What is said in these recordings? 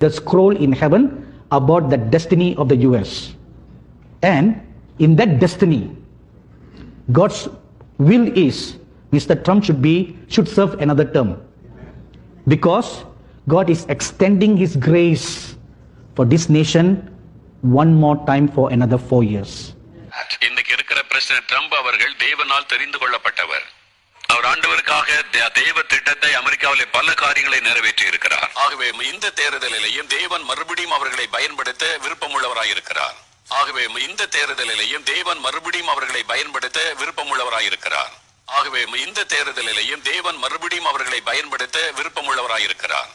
the scroll in heaven about the destiny of the US. And in that destiny, God's will is Mr. Trump should be should serve another term. Because God is extending his grace for this nation one more time for another four years. இன்னைக்கு இருக்கிற president Trump அவர்கள் தேவனால் தெரிந்து கொள்ளப்பட்டவர் அவர் ஆண்டவருக்காக தே- தேவ திட்டத்தை அமெரிக்காவிலே பல காரியங்களை நிறைவேற்றி இருக்கிறார் ஆகவே இந்த தேர்தலிலேயும் தேவன் மறுபடியும் அவர்களை பயன்படுத்த விருப்பமுள்ளவராயிருக்கிறார். ஆகவே இந்த தேர்தலிலேயும் தேவன் மறுபடியும் அவர்களை பயன்படுத்த விருப்பமுள்ளவராயிருக்கிறார். ஆகவே இந்த தேர்தலிலேயும் தேவன் மறுபடியும் அவர்களை பயன்படுத்த விருப்பமுள்ளவராயிருக்கிறார்.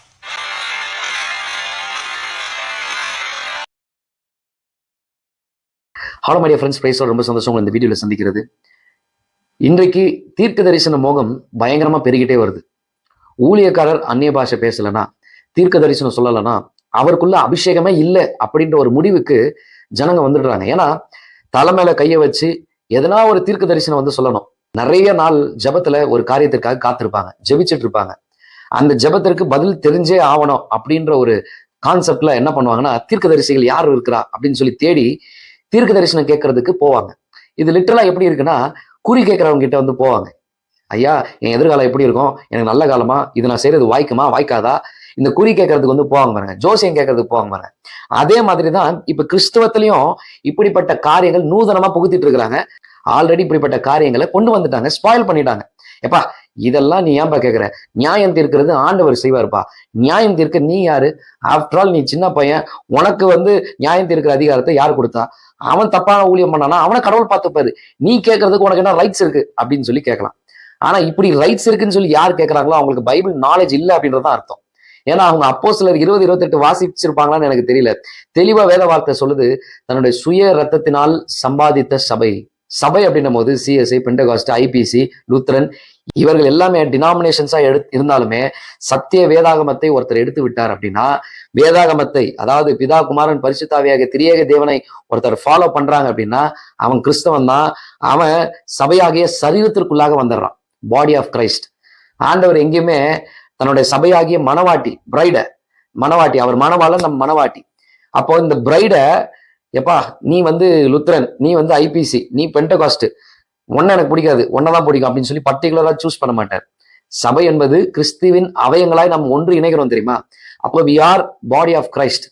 ஹலோ மைடியா ஃப்ரெண்ட்ஸ் பிரைஸோட ரொம்ப சந்தோஷம் உங்களை இந்த வீடியோவில் சந்திக்கிறது. இன்றைக்கு தீர்க்க தரிசன மோகம் பயங்கரமா பெருகிட்டே வருது. ஊழியக்காரர் அந்நிய பாஷை பேசலனா தீர்க்க தரிசனம் சொல்லலைன்னா அவருக்குள்ள அபிஷேகமே இல்லை அப்படின்ற ஒரு முடிவுக்கு ஜனங்க வந்துடுறாங்க. ஏன்னா தலை மேல கையை வச்சு எதனா ஒரு தீர்க்க தரிசனம் வந்து சொல்லணும். நிறைய நாள் ஜெபத்துல ஒரு காரியத்திற்காக காத்திருப்பாங்க ஜெபிச்சிட்டு இருப்பாங்க அந்த ஜெபத்திற்கு பதில் தெரிஞ்சே ஆகணும் அப்படின்ற ஒரு கான்செப்ட்ல என்ன பண்ணுவாங்கன்னா தீர்க்க தரிசிகள் யார் இருக்கிறா அப்படின்னு சொல்லி தேடி தீர்க்க தரிசனம் கேட்கறதுக்கு போவாங்க. இது லிட்டரலா எப்படி இருக்குன்னா குறி கேட்குறவங்க கிட்ட வந்து போவாங்க. ஐயா என் எதிர்காலம் எப்படி இருக்கும்? எனக்கு நல்ல காலமா? இது நான் செய்யறது வாய்க்குமா? வாய்க்காதா? இந்த குறி கேட்கறதுக்கு வந்து போவாங்க பாருங்க. ஜோசியம் கேட்கறதுக்கு போவாங்க பாருங்க. அதே மாதிரி தான் இப்ப கிறிஸ்தவத்திலையும் இப்படிப்பட்ட காரியங்கள் நூதனமா புகுத்திட்டு இருக்கிறாங்க. ஆல்ரெடி இப்படிப்பட்ட காரியங்களை கொண்டு வந்துட்டாங்க ஸ்பாயில் பண்ணிட்டாங்க. எப்பா இதெல்லாம் நீ ஏன்பா கேட்குற நியாயம் தீர்க்கிறது ஆண்டவர் செய்வார்ப்பா. நியாயம் தீர்க்க நீ யாரு? ஆஃப்டர் ஆல் நீ சின்ன பையன். உனக்கு வந்து நியாயம் தீர்க்கிற அதிகாரத்தை யார் கொடுத்தா? அவன் தப்பான ஊழியம் பண்ணானா? அவனை கடவுள் பார்த்துப்பாரு. நீ கேட்கறதுக்கு உனக்கு என்ன ரைட்ஸ் இருக்கு? அப்படின்னு சொல்லி கேட்கலாம். ஆனா இப்படி ரைட்ஸ் இருக்குன்னு சொல்லி யார் கேட்கறாங்களோ அவங்களுக்கு பைபிள் நாலேஜ் இல்லை அப்படின்றதான் அர்த்தம். ஏன்னா அவங்க அப்போ சிலர் இருபது இருபத்தெட்டு வாசிச்சிருப்பாங்களான்னு எனக்கு தெரியல. தெளிவா வேத வார்த்தை சொல்லுது தன்னுடைய சுய ரத்தத்தினால் சம்பாதித்த சபை. சபை அப்படின்னும் போது சிஎஸ்ஐ பெண்டகாஸ்ட் ஐபிசி லூத்ரன் இவர்கள் எல்லாமே டினாமினேஷன்ஸா எடு இருந்தாலுமே சத்திய வேதாகமத்தை ஒருத்தர் எடுத்து விட்டார் அப்படின்னா வேதாகமத்தை அதாவது பிதா குமாரன் பரிசுத்தாவியாக திரியேக தேவனை ஒருத்தர் ஃபாலோ பண்றாங்க அப்படின்னா அவன் கிறிஸ்தவன் தான். அவன் சபையாகிய சரீரத்திற்குள்ளாக வந்துடுறான். பாடி ஆஃப் கிரைஸ்ட் ஆண்டவர் எங்கேயுமே தன்னுடைய சபையாகிய மணவாட்டி பிரைட மணவாட்டி அவர் மணவாளன் நம் மணவாட்டி. அப்போ இந்த பிரைட எப்பா நீ வந்து லுத்ரன் நீ வந்து ஐபிசி நீ பென்டகாஸ்ட் ஒன்னு எனக்கு பிடிக்காது ஒன்னதான் பிடிக்கும் அப்படின்னு சொல்லி பர்டிகுலரா சூஸ் பண்ண மாட்டேன். சபை என்பது கிறிஸ்துவின் அவயங்களாய் நம்ம ஒன்று இணைகிறோம் தெரியுமா? அப்போ we are body of Christ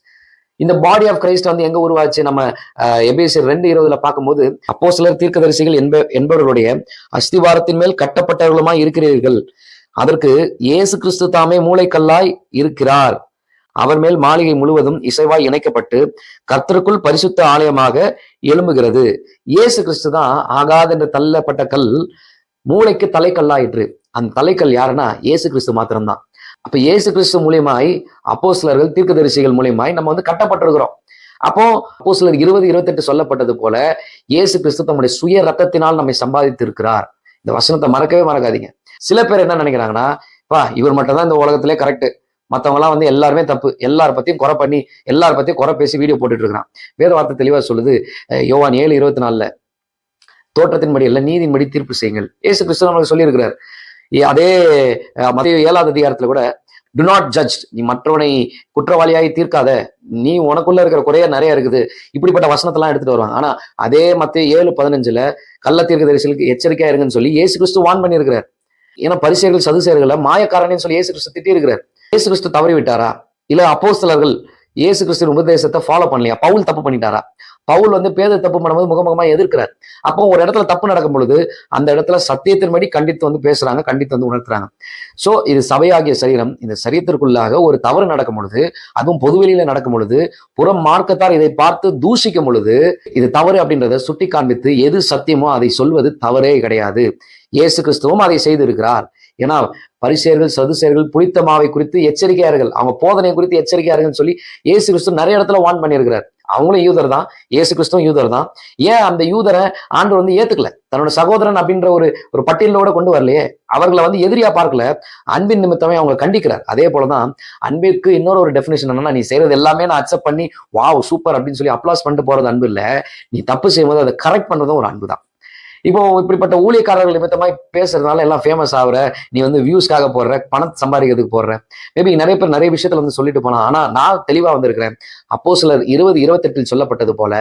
இந்த பாடி ஆஃப் கிரைஸ்ட் வந்து எங்க உருவாச்சு? நம்ம எபேசியர் ரெண்டு இருபதுல பார்க்கும்போது அப்போ சிலர் தீர்க்கதரிசிகள் என்ப என்பவர்களுடைய அஸ்திவாரத்தின் மேல் கட்டப்பட்டவர்களுமாய் இருக்கிறீர்கள். அதற்கு இயேசு கிறிஸ்து தாமே மூளைக்கல்லாய் இருக்கிறார். அவர் மேல் மாளிகை முழுவதும் இசைவாய் இணைக்கப்பட்டு கர்த்தருக்குள் பரிசுத்த ஆலயமாக எழும்புகிறது. இயேசு கிறிஸ்து தான் ஆகாது என்று தள்ளப்பட்ட கல் மூளைக்கு தலைக்கல்லாயிற்று. அந்த தலைக்கல் யாருன்னா இயேசு கிறிஸ்து மாத்திரம்தான். அப்ப இயேசு கிறிஸ்து மூலியமாய் அப்போ சிலர்கள் தீர்க்க தீர்க்கதரிசிகள் மூலியமாய் நம்ம வந்து கட்டப்பட்டிருக்கிறோம். அப்போ அப்போஸ்தலர் இருபது இருபத்தெட்டு சொல்லப்பட்டது போல இயேசு கிறிஸ்து தம்முடைய சுய ரத்தத்தினால் நம்மை சம்பாதித்து இருக்கிறார் இந்த வசனத்தை மறக்கவே மறக்காதீங்க. சில பேர் என்ன நினைக்கிறாங்கன்னா பா இவர் மட்டும்தான் இந்த உலகத்திலே கரெக்ட் மற்றவங்கலாம் வந்து எல்லாருமே தப்பு. எல்லார் பத்தியும் குறை பண்ணி எல்லார் பத்தியும் குறை பேசி வீடியோ போட்டுட்டு இருக்கிறான் வேத வார்த்தை சொல்லுது யோவான் ஏழு இருபத்தி நாலுல தோற்றத்தின்படி அல்ல நீதியின்படி தீர்ப்பு செய்யுங்கள். ஏசு கிறிஸ்து நம்மளுக்கு சொல்லியிருக்கிறார். அதே அஹ், ஏழாவது அதிகாரத்துல கூட டு நாட் ஜட்ஜ் நீ மற்றவனை குற்றவாளியாகி தீர்க்காத. நீ உனக்குள்ள இருக்கிற குறைய நிறைய இருக்குது. இப்படிப்பட்ட வசனத்தெல்லாம் எடுத்துட்டு வருவாங்க. ஆனா அதே மத்திய ஏழு பதினஞ்சுல கள்ள தீர்க்க தரிசலுக்கு எச்சரிக்கையா இருங்கன்னு சொல்லி ஏசு கிறிஸ்து வான் பண்ணியிருக்கிறார். ஏன்னா பரிசேர்கள் சதுசேர்களை மாயக்காரனே சொல்லி ஏசு கிறிஸ்து திட்டி இருக்கிறார் இயேசு கிறிஸ்து தவறி விட்டாரா இல்ல அப்போஸ்தலர்கள் இயேசு கிறிஸ்து உபதேசத்தை ஃபாலோ பண்ணலையா? பவுல் தப்பு பண்ணிட்டாரா? பவுல் வந்து பேத தப்பு பண்ணும்போது முகமுகமா எதிர்க்கிறார். அப்போ ஒரு இடத்துல தப்பு நடக்கும் பொழுது அந்த இடத்துல சத்தியத்தின்படி கண்டித்து வந்து பேசுறாங்க கண்டித்து வந்து உணர்த்துறாங்க. சோ இது சபையாகிய சரீரம். இந்த சரீரத்திற்குள்ளாக ஒரு தவறு நடக்கும் பொழுது அதுவும் பொதுவெளியில நடக்கும் பொழுது புறம் மார்க்கத்தார் இதை பார்த்து தூஷிக்கும் பொழுது இது தவறு அப்படின்றத சுட்டி காண்பித்து எது சத்தியமோ அதை சொல்வது தவறே கிடையாது. இயேசு கிறிஸ்துவும் அதை செய்திருக்கிறார். ஏன்னா பரிசேர்கள் சதுசேர்கள் புளித்த மாவை குறித்து எச்சரிக்கையார்கள். அவங்க போதனை குறித்து எச்சரிக்கையார்கள் சொல்லி ஏசு கிறிஸ்து நிறைய இடத்துல வான் பண்ணியிருக்கிறார். அவங்களும் யூதர் தான். ஏசு கிறிஸ்துவும் யூதர் தான். ஏன் அந்த யூதரை ஆண்டவர் வந்து ஏத்துக்கல? தன்னோட சகோதரன் அப்படின்ற ஒரு ஒரு பட்டியலோட கொண்டு வரலையே? அவர்களை வந்து எதிரியா பார்க்கல. அன்பின் நிமித்தமே அவங்க கண்டிக்கிறார். அதே போலதான் அன்பிற்கு இன்னொரு ஒரு டெஃபினேஷன் என்னன்னா நீ செய்யறது எல்லாமே நான் அக்செப்ட் பண்ணி வாவ் சூப்பர் அப்படின்னு சொல்லி அப்ளாஸ் பண்ணிட்டு போறது அன்பு இல்லை. நீ தப்பு செய்யும்போது அதை கரெக்ட் பண்றதும் ஒரு அன்பு தான் இப்போ இப்படிப்பட்ட ஊழியக்காரர்கள் நிமித்தமாய் பேசுறதுனால எல்லாம் ஃபேமஸ் ஆகுற நீ வந்து வியூஸ்க்காக போடுற பணத்தை சம்பாதிக்கிறதுக்கு போடுற. மேபி நிறைய பேர் நிறைய விஷயத்துல வந்து சொல்லிட்டு போனா ஆனா நான் தெளிவா வந்திருக்கிறேன். அப்போ சிலர் இருபது இருபத்தெட்டில் சொல்லப்பட்டது போல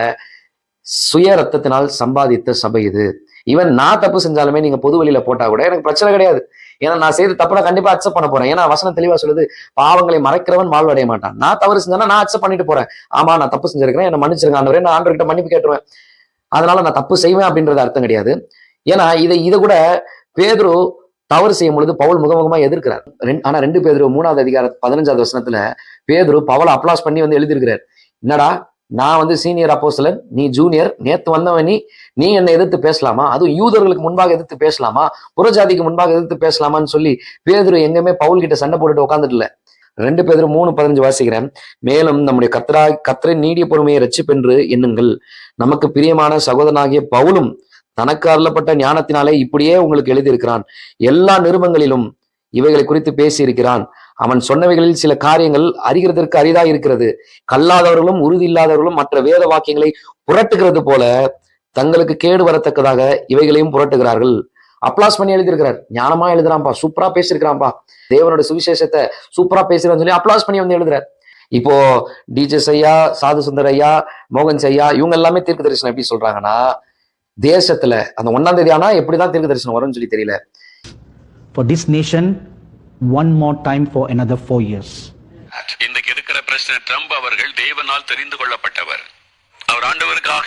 சுய ரத்தத்தினால் சம்பாதித்த சபை இது. ஈவன் நான் தப்பு செஞ்சாலுமே நீங்க பொது வழியில போட்டா கூட எனக்கு பிரச்சனை கிடையாது. ஏன்னா நான் செய்த தப்பு நான் கண்டிப்பா அக்செப்ட் பண்ண போறேன். ஏன்னா வசனம் தெளிவா சொல்லுது பாவங்களை மறைக்கிறவன் வாழ்வடைய மாட்டான். நான் தவறு செஞ்சேன்னா நான் அக்செப்ட் பண்ணிட்டு போறேன். ஆமா நான் தப்பு செஞ்சிருக்கிறேன். என்ன மன்னிச்சிருங்க ஆண்டவரே. நான் ஆண்டவர்கிட்ட மன்னிப்பு கேட்டுருவேன். அதனால நான் தப்பு செய்வேன் அப்படின்றது அர்த்தம் கிடையாது. ஏன்னா இதை இதை கூட பேதுரு தவறு செய்யும் பொழுது பவுல் முகமுகமா எதிர்க்கிறார். ரெண்டு- ஆனா ரெண்டு பேதுரு மூணாவது அதிகார பதினஞ்சாவது வசனத்துல பேதுரு பவுலை அப்ளாஸ் பண்ணி வந்து எழுதியிருக்கிறார். என்னடா நான் வந்து சீனியர் அப்போசலன் நீ ஜூனியர் நேத்து வந்தவன் நீ நீ என்னை எதிர்த்து பேசலாமா? அதுவும் யூதர்களுக்கு முன்பாக எதிர்த்து பேசலாமா? புறஜாதிக்கு முன்பாக எதிர்த்து பேசலாமான்னு சொல்லி பேதுரு எங்கேயுமே பவுல் கிட்ட சண்டை போட்டுட்டு உட்காந்துட்டு ரெண்டு பேர் மூணு பதினஞ்சு வாசிக்கிறேன். மேலும் நம்முடைய கத்ரா கத்திரை நீடிய பொறுமையை ரச்சிப்பென்று எண்ணுங்கள். நமக்கு பிரியமான சகோதரனாகிய பவுலும் தனக்கு அருளப்பட்ட ஞானத்தினாலே இப்படியே உங்களுக்கு எழுதியிருக்கிறான். எல்லா நிருபங்களிலும் இவைகளை குறித்து பேசியிருக்கிறான். அவன் சொன்னவைகளில் சில காரியங்கள் அறிகிறதற்கு அரிதா இருக்கிறது. கல்லாதவர்களும் உறுதி இல்லாதவர்களும் மற்ற வேத வாக்கியங்களை புரட்டுகிறது போல தங்களுக்கு கேடு வரத்தக்கதாக இவைகளையும் புரட்டுகிறார்கள். அப்ளாஸ் பண்ணி எழுதியிருக்கிறார். ஞானமா எழுதுறான்பா. சூப்பரா பேசியிருக்கிறான்பா. தேவனோட சுவிசேஷத்தை சூப்பரா பேசுறான்னு சொல்லி அப்ளாஸ் பண்ணி வந்து எழுதுறார். இப்போ டிஜெஸ் ஐயா சாது சுந்தர் ஐயா மோகன் ஐயா இவங்க எல்லாமே தீர்க்க தரிசனம் எப்படி சொல்றாங்கன்னா தேசத்துல அந்த ஒன்னாம் தேதி ஆனா எப்படிதான் தீர்க்க தரிசனம் வரும்னு சொல்லி தெரியல. For this nation, one more time for another four years. இன்றைக்கு இருக்கிற பிரசிடன்ட் ட்ரம்ப் அவர்கள் தேவனால் தெரிந்து கொள்ளப்பட்டவர். அவர் ஆண்டவருக்காக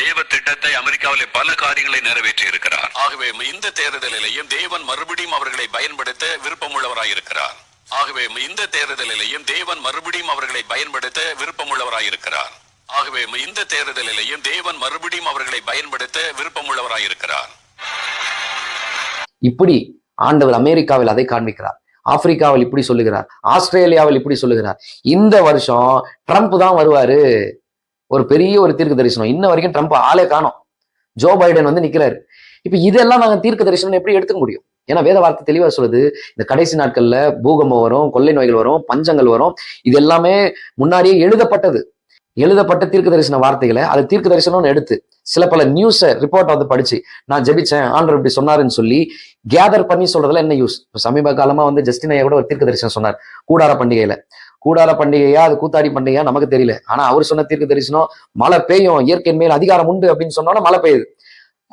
தேவ திட்டத்தை அமெரிக்காவிலே பல காரியங்களை நிறைவேற்றி இருக்கிறார் ஆகவே இந்த தேர்தலிலேயும் தேவன் மறுபடியும் அவர்களை பயன்படுத்த விருப்பமுள்ளவராயிருக்கிறார். ஆகவே இந்த தேர்தலிலேயும் தேவன் மறுபடியும் அவர்களை பயன்படுத்த விருப்பமுள்ளவராயிருக்கிறார். ஆகவே இந்த தேர்தலிலேயும் தேவன் மறுபடியும் அவர்களை பயன்படுத்த விருப்பமுள்ளவராயிருக்கிறார். இப்படி ஆண்டவர் அமெரிக்காவில் அதை காண்பிக்கிறார். ஆப்பிரிக்காவில் இப்படி சொல்லுகிறார். ஆஸ்திரேலியாவில் இப்படி சொல்லுகிறார். இந்த வருஷம் ட்ரம்ப் தான் வருவாரு. ஒரு பெரிய ஒரு தீர்க்க தரிசனம். இன்ன வரைக்கும் ட்ரம்ப் ஆளே காணோம். ஜோ பைடன் வந்து நிக்கிறாரு. இப்போ இதெல்லாம் நாங்கள் தீர்க்க தரிசனம் எப்படி எடுத்துக்க முடியும்? ஏன்னா வேத வார்த்தை தெளிவாக சொல்லுது. இந்த கடைசி நாட்களில் பூகம்பம் வரும் கொள்ளை நோய்கள் வரும் பஞ்சங்கள் வரும். இது எல்லாமே முன்னாடியே எழுதப்பட்டது. எழுதப்பட்ட தீர்க்க தரிசன வார்த்தைகளை அது தீர்க்க தரிசனம்னு எடுத்து சில பல நியூஸை ரிப்போர்ட் வந்து படிச்சு நான் ஜெபிச்சேன் ஆண்டர் இப்படி சொன்னாருன்னு சொல்லி கேதர் பண்ணி சொல்றதுல என்ன யூஸ் இப்போ சமீப காலமா வந்து ஜஸ்டின் ஐயா கூட ஒரு தீர்க்க தரிசனம் சொன்னார் கூடார பண்டிகையில. கூடார பண்டிகையா அது கூத்தாடி பண்டிகையா நமக்கு தெரியல. ஆனா அவர் சொன்ன தீர்க்க தரிசனம் மழை பெய்யும் இயற்கையின் மேல் அதிகாரம் உண்டு அப்படின்னு சொன்னோன்னா மழை பெய்யுது.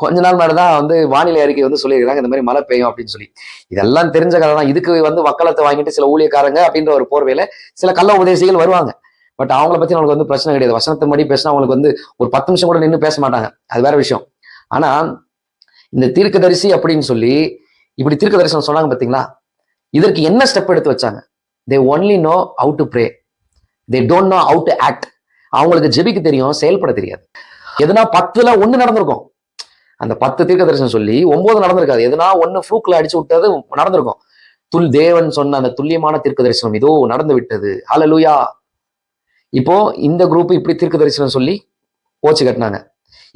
கொஞ்ச நாள் மேல தான் வந்து வானிலை அறிக்கை வந்து சொல்லியிருக்காங்க இந்த மாதிரி மழை பெய்யும் அப்படின்னு சொல்லி. இதெல்லாம் தெரிஞ்ச கதை தான். இதுக்கு வந்து வக்கலத்தை வாங்கிட்டு சில ஊழியக்காரங்க அப்படின்ற ஒரு போர்வையில சில கள்ள உபதேசிகள் வருவாங்க. பட் அவங்கள பத்தி நம்மளுக்கு வந்து பிரச்சனை கிடையாது. வசனத்தை படி பேசினா அவங்களுக்கு வந்து ஒரு பத்து நிமிஷம் கூட நின்று பேச மாட்டாங்க. அது வேற விஷயம். ஆனா இந்த தீர்க்கதரிசி அப்படின்னு சொல்லி இப்படி தீர்க்க தரிசனம் சொன்னாங்க பாத்தீங்களா? இதற்கு என்ன ஸ்டெப் எடுத்து வச்சாங்க? They only know how to pray they don't know how to act அவங்களுக்கு ஜெபிக்கு தெரியும் செயல்பட தெரியாது. எதுனா பத்துல ஒண்ணு நடந்திருக்கும். அந்த பத்து தீர்க்க தரிசனம் சொல்லி ஒன்பது நடந்திருக்காது. எதுனா ஒன்னு ஃப்ளூக்ல அடிச்சு விட்டது நடந்திருக்கும். துல் தேவன் சொன்ன அந்த துல்லியமான தீர்க்க தரிசனம் இதோ நடந்து விட்டது. ஹலலூயா இப்போ இந்த குரூப் இப்படி தீர்க்க தரிசனம் சொல்லி ஓச்சு கட்டினாங்க.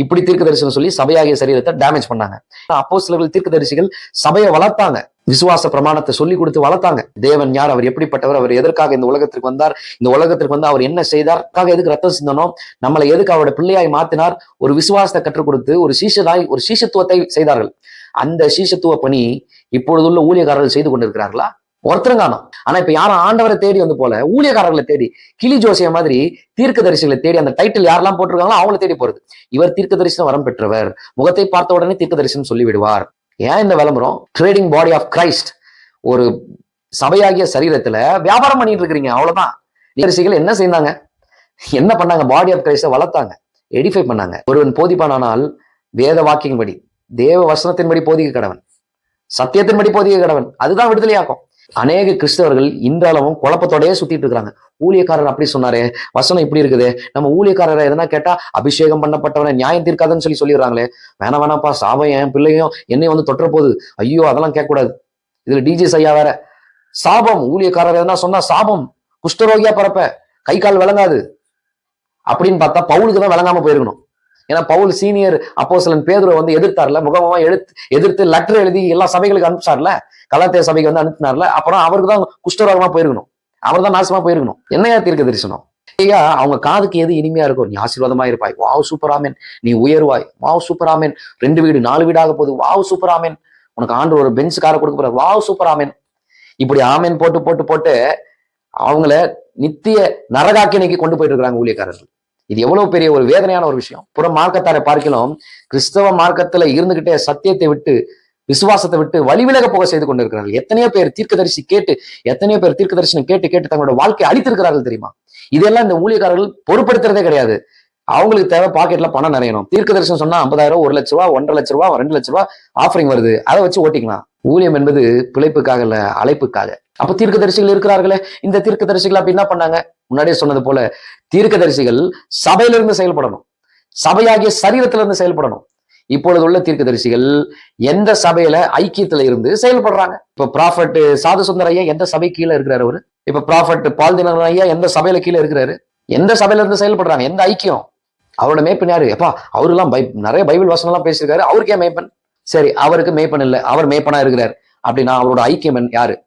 இப்படி தீர்க்க தரிசனம் சொல்லி சபையாகிய சரீரத்தை டேமேஜ் பண்ணாங்க. அப்போ சிலர்கள் தீர்க்க தரிசிகள் சபையை வளர்த்தாங்க. விசுவாச பிரமாணத்தை சொல்லி கொடுத்து வளர்த்தாங்க. தேவன் யார்? அவர் எப்படிப்பட்டவர்? அவர் எதற்காக இந்த உலகத்திற்கு வந்தார்? இந்த உலகத்திற்கு வந்து அவர் என்ன செய்தார்? எதுக்கு ரத்தம் சிந்தனோ நம்மளை எதுக்கு அவரோட பிள்ளையாய் மாத்தினார்? ஒரு விசுவாசத்தை கற்றுக் கொடுத்து ஒரு சீஷதாய் ஒரு சீஷத்துவத்தை செய்தார்கள். அந்த சீஷத்துவ பணி இப்பொழுதுள்ள ஊழியக்காரர்கள் செய்து கொண்டிருக்கிறார்களா? ஒருத்தரும் காணோம். ஆனா இப்ப யாரும் ஆண்டவரை தேடி வந்து போல ஊழியக்காரர்களை தேடி கிளி ஜோசிய மாதிரி தீர்க்க தரிசிகளை தேடி அந்த டைட்டில் யாரெல்லாம் போட்டிருக்காங்களோ அவங்கள தேடி போறது. இவர் தீர்க்க தரிசனம் வரம் பெற்றவர். முகத்தை பார்த்த உடனே தீர்க்க தரிசனம் சொல்லிவிடுவார். ஏன் இந்த விளம்பரம்? ட்ரேடிங் பாடி ஆஃப் கிரைஸ்ட் ஒரு சபையாகிய சரீரத்துல வியாபாரம் பண்ணிட்டு இருக்கிறீங்க அவ்வளவுதான். தரிசிகள் என்ன செய்தாங்க? என்ன பண்ணாங்க? பாடி ஆஃப் கிரைஸ்ட வளர்த்தாங்க. எடிஃபை பண்ணாங்க. ஒருவன் போதிப்பானால் வேத வாக்கியன்படி தேவ வசனத்தின்படி போதிக்க கடவன் சத்தியத்தின்படி போதிக்க கடவன் அதுதான் விடுதலையாக்கும் அநேக கிறிஸ்தவர்கள் இன்றளவும் குழப்பத்தோடயே சுத்திட்டு இருக்கிறாங்க. ஊழியக்காரர் அப்படி சொன்னாரே வசனம் இப்படி இருக்குது. நம்ம ஊழியக்காரரை எதனா கேட்டா அபிஷேகம் பண்ணப்பட்டவனை நியாயம் தீர்க்காதுன்னு சொல்லி சொல்லிடுறாங்களே. வேணாம் வேணாப்பா சாபம் என் பிள்ளையும் என்னையும் வந்து தொற்ற போகுது. ஐயோ அதெல்லாம் கேட்கக்கூடாது. இதுல டிஜே ஐயா வேற. சாபம். ஊழியக்காரர் எதனா சொன்னா சாபம் குஷ்டரோகியா பிறப்ப கை கால் விளங்காது. அப்படின்னு பார்த்தா பவுலுக்கு தான் விளங்காம போயிருக்கணும். ஏன்னா பவுல் சீனியர் அப்போசலன் பேதுரை வந்து எதிர்த்தார்ல முகமாக எடுத்து எதிர்த்து லெட்டர் எழுதி எல்லா சபைகளுக்கு அனுப்பிச்சார்ல கலாத்திய சபைக்கு வந்து அனுப்பினார்ல அப்புறம் அவருக்கு தான் குஷ்டரோகமா போயிருக்கணும். அவர் தான் நாசமா போயிருக்கணும். என்னையா தீர்க்க தரிசனம்? ஐயா அவங்க காதுக்கு எது இனிமையா இருக்கும் நீ ஆசீர்வாதமா இருப்பாய். வாவ் சூப்பராமேன். நீ உயர்வாய். வாவ் சூப்பராமேன். ரெண்டு வீடு நாலு வீடாக போகுது. வாவ் சூப்பராமேன். உனக்கு ஆண்டு ஒரு பெஞ்ச் காரை கொடுக்க போற வாவ் சூப்பராமேன். இப்படி ஆமேன் போட்டு போட்டு போட்டு அவங்கள நித்திய நரகாக்கினைக்கு கொண்டு போயிட்டு இருக்கிறாங்க ஊழியக்காரர்கள். இது எவ்வளவு பெரிய ஒரு வேதனையான ஒரு விஷயம். புற மார்க்கத்தாரை பார்க்கலாம். கிறிஸ்தவ மார்க்கத்துல இருந்துகிட்டே சத்தியத்தை விட்டு விசுவாசத்தை விட்டு வழிவிலக போக செய்து கொண்டிருக்கிறார்கள். எத்தனையோ பேர் தீர்க்கதரிசி கேட்டு எத்தனையோ பேர் தீர்க்க தரிசனம் கேட்டு கேட்டு தங்களோட வாழ்க்கையை அழித்திருக்கிறார்கள் தெரியுமா? இதெல்லாம் இந்த ஊழியக்காரர்கள் பொருட்படுத்துறதே கிடையாது. அவங்களுக்கு தேவை பாக்கெட்ல பணம் நிறையணும். தீர்க்க தரிசனம் சொன்னா ஐம்பதாயிரம் ஒரு லட்ச ரூபா ஒன்றரை லட்ச ரூபா ரெண்டு லட்ச ரூபா ஆஃபரிங் வருது. அதை வச்சு ஓட்டிக்கலாம். ஊழியம் என்பது பிழைப்புக்காக இல்ல அழைப்புக்காக. அப்ப தீர்க்கதரிசிகள் இருக்கிறார்களே. இந்த தீர்க்கதரிசிகள் அப்படி என்ன பண்ணாங்க? முன்னாடியே சொன்னது போல தீர்க்கதரிசிகள் சபையிலிருந்து செயல்படணும். சபையாகிய சரீரத்திலிருந்து செயல்படணும். இப்பொழுது உள்ள தீர்க்கதரிசிகள் எந்த சபையில ஐக்கியத்துல இருந்து செயல்படுறாங்க? இப்ப ப்ராஃபட் சாது சுந்தர ஐயா எந்த சபை கீழே இருக்கிறாரு அவரு? இப்ப ப்ராஃபட் பால் தினகரன் ஐயா எந்த சபையில கீழே இருக்கிறாரு? எந்த சபையில இருந்து செயல்படுறாங்க? எந்த ஐக்கியம்? அவரோட மேய்ப்பன் யாரு? எப்பா அவருலாம் பை நிறைய பைபிள் வசனம் எல்லாம் பேசியிருக்காரு. அவருக்கே மேய்ப்பன். சரி அவருக்கு மேய்ப்பன் இல்லை. அவர் மேய்ப்பனா இருக்கிறார். அப்படின்னா அவரோட ஐக்கியம் யாரு?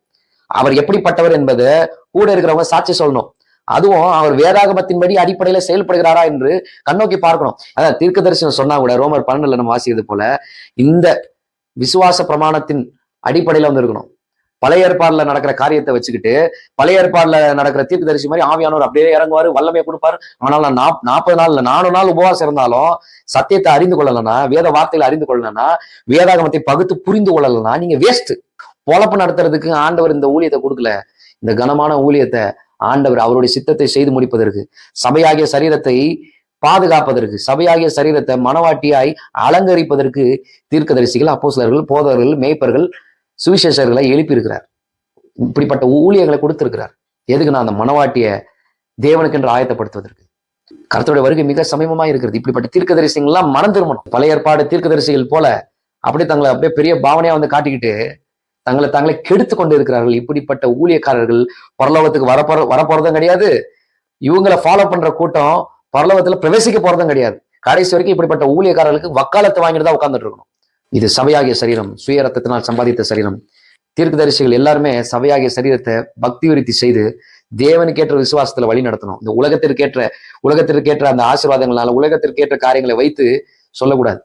அவர் எப்படிப்பட்டவர் என்பது கூட இருக்கிறவங்க சாட்சி சொல்லணும். அதுவும் அவர் வேதாகமத்தின்படி அடிப்படையில செயல்படுகிறாரா என்று கண்ணோக்கி பார்க்கணும். அதான் தீர்க்க தரிசனம் சொன்னா கூட ரோமர் பன்னெண்டுல நம்ம வாசிக்கிறது போல இந்த விசுவாச பிரமாணத்தின் அடிப்படையில வந்து இருக்கணும். பழைய ஏற்பாடுல நடக்கிற காரியத்தை வச்சுக்கிட்டு பழைய ஏற்பாடுல நடக்கிற தீர்க்க தரிசி மாதிரி ஆவியானவர் அப்படியே இறங்குவாரு வல்லமையை கொடுப்பாரு. ஆனால் நான் நாப்- நாற்பது நாள் நானூறு நாள் உபவாசம் இருந்தாலும் சத்தியத்தை அறிந்து கொள்ளலைன்னா வேத வார்த்தைகளை அறிந்து கொள்ளலைன்னா வேதாகமத்தை பகுத்து புரிந்து கொள்ளலைன்னா நீங்க வேஸ்ட் பொழப்பு நடத்துறதுக்கு ஆண்டவர் இந்த ஊழியத்தை கொடுக்கல. இந்த கனமான ஊழியத்தை ஆண்டவர் அவருடைய சித்தத்தை செய்து முடிப்பதற்கு சபையாகிய சரீரத்தை பாதுகாப்பதற்கு சபையாகிய சரீரத்தை மனவாட்டியாய் அலங்கரிப்பதற்கு தீர்க்கதரிசிகள் அப்போசிலர்கள் போதவர்கள் மேய்ப்பர்கள் சுவிசேஷர்களை எழுப்பியிருக்கிறார். இப்படிப்பட்ட ஊழியங்களை கொடுத்திருக்கிறார். எதுக்கு நான் அந்த மனவாட்டிய தேவனுக்கென்று ஆயத்தப்படுத்துவதற்கு? கருத்துடைய வருகை மிக சமீபமா இருக்கிறது. இப்படிப்பட்ட தீர்க்கதரிசிகள்லாம் மனம் திரும்பணும். பழைய ஏற்பாடு தீர்க்கதரிசிகள் போல அப்படியே தங்களை அப்படியே பெரிய பாவனையா வந்து காட்டிக்கிட்டு தங்களை தங்களை கெடுத்து கொண்டு இருக்கிறார்கள் இப்படிப்பட்ட ஊழியக்காரர்கள் பரலோகத்துக்கு வரப்போற வரப்போறதும் கிடையாது. இவங்களை ஃபாலோ பண்ற கூட்டம் பரலோகத்துல பிரவேசிக்க போறதும் கிடையாது. கடைசி வரைக்கும் இப்படிப்பட்ட ஊழியக்காரர்களுக்கு வக்காலத்தை வாங்கிட்டு தான் உட்காந்துட்டு இருக்கணும். இது சபையாகிய சரீரம். சுய ரத்தத்தினால் சம்பாதித்த சரீரம். தீர்க்கதரிசிகள் எல்லாருமே சபையாகிய சரீரத்தை பக்தி விருத்தி செய்து தேவனுக்கேற்ற விசுவாசத்துல வழி நடத்தணும். இந்த உலகத்திற்கேற்ற உலகத்திற்கேற்ற அந்த ஆசீர்வாதங்களால உலகத்திற்கேற்ற காரியங்களை வைத்து சொல்லக்கூடாது.